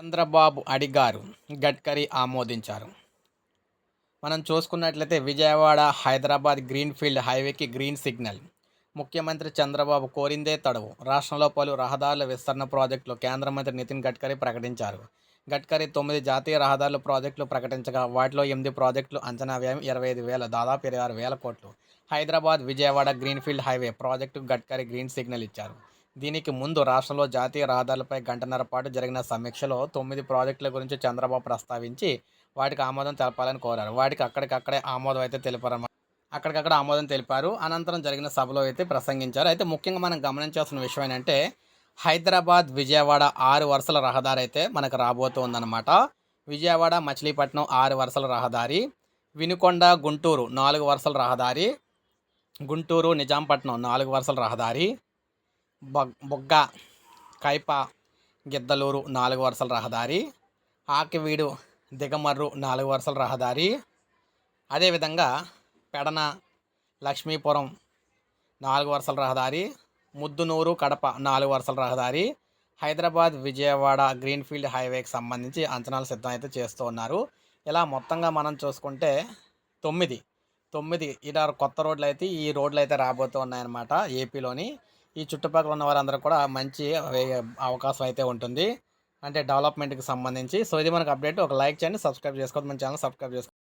చంద్రబాబు అడిగారు. గడ్కరీ ఆమోదించారు. మనం చూసుకున్నట్లయితే విజయవాడ హైదరాబాద్ గ్రీన్ఫీల్డ్ హైవేకి గ్రీన్ సిగ్నల్. ముఖ్యమంత్రి చంద్రబాబు కోరిందే తడవు. రాష్ట్రంలో పలు రహదారుల విస్తరణ ప్రాజెక్టులు కేంద్ర మంత్రి నితిన్ గడ్కరీ ప్రకటించారు. గడ్కరీ తొమ్మిది జాతీయ రహదారుల ప్రాజెక్టులు ప్రకటించగా వాటిలో ఎనిమిది ప్రాజెక్టులు అంచనా వ్యయం ఇరవై ఐదు వేల దాదాపు ఇరవై ఆరు వేల కోట్లు. Hyderabad Vijayawada greenfield highway project Gadkari green signal ఇచ్చారు. దీనికి ముందు రాష్ట్రంలో జాతీయ రహదారులపై గంటన్నర పాటు జరిగిన సమీక్షలో తొమ్మిది ప్రాజెక్టుల గురించి చంద్రబాబు ప్రస్తావించి వాటికి ఆమోదం తెలపాలని కోరారు. వాటికి అక్కడికక్కడే ఆమోదం అయితే తెలిపారు అక్కడికక్కడ ఆమోదం తెలిపారు. అనంతరం జరిగిన సభలో అయితే ప్రసంగించారు. అయితే ముఖ్యంగా మనం గమనించాల్సిన విషయం ఏంటంటే హైదరాబాద్ విజయవాడ ఆరు వరుసల రహదారి అయితే మనకు రాబోతుందన్నమాట. విజయవాడ మచిలీపట్నం ఆరు వరుసల రహదారి వినుకొండ గుంటూరు నాలుగు వరుసల రహదారి గుంటూరు నిజాంపట్నం నాలుగు వరుసల రహదారి బొగ్గ కైప గిద్దలూరు నాలుగు వరుసల రహదారి ఆకివీడు దిగమర్రు నాలుగు వరుసల రహదారి. అదేవిధంగా పెడన లక్ష్మీపురం నాలుగు వరుసల రహదారి ముద్దునూరు కడప నాలుగు వరుసల రహదారి హైదరాబాద్ విజయవాడ గ్రీన్ఫీల్డ్ హైవేకి సంబంధించి అంచనాలు సిద్ధం అయితే చేస్తూ ఉన్నారు. ఇలా మొత్తంగా మనం చూసుకుంటే తొమ్మిది తొమ్మిది ఇలా కొత్త రోడ్లు అయితే ఈ రోడ్లు అయితే రాబోతూ ఉన్నాయన్నమాట ఏపీలోని. ఈ చుట్టుపక్కల ఉన్న వారందరూ కూడా మంచి అవకాశం అయితే ఉంటుంది. అంటే డెవలప్మెంట్కి సంబంధించి. సో ఇది మనకు అప్డేట్ ఒక లైక్ చేయండి సబ్స్క్రైబ్ చేసుకోవద్దు. మన ఛానల్ సబ్స్క్రైబ్ చేసుకోండి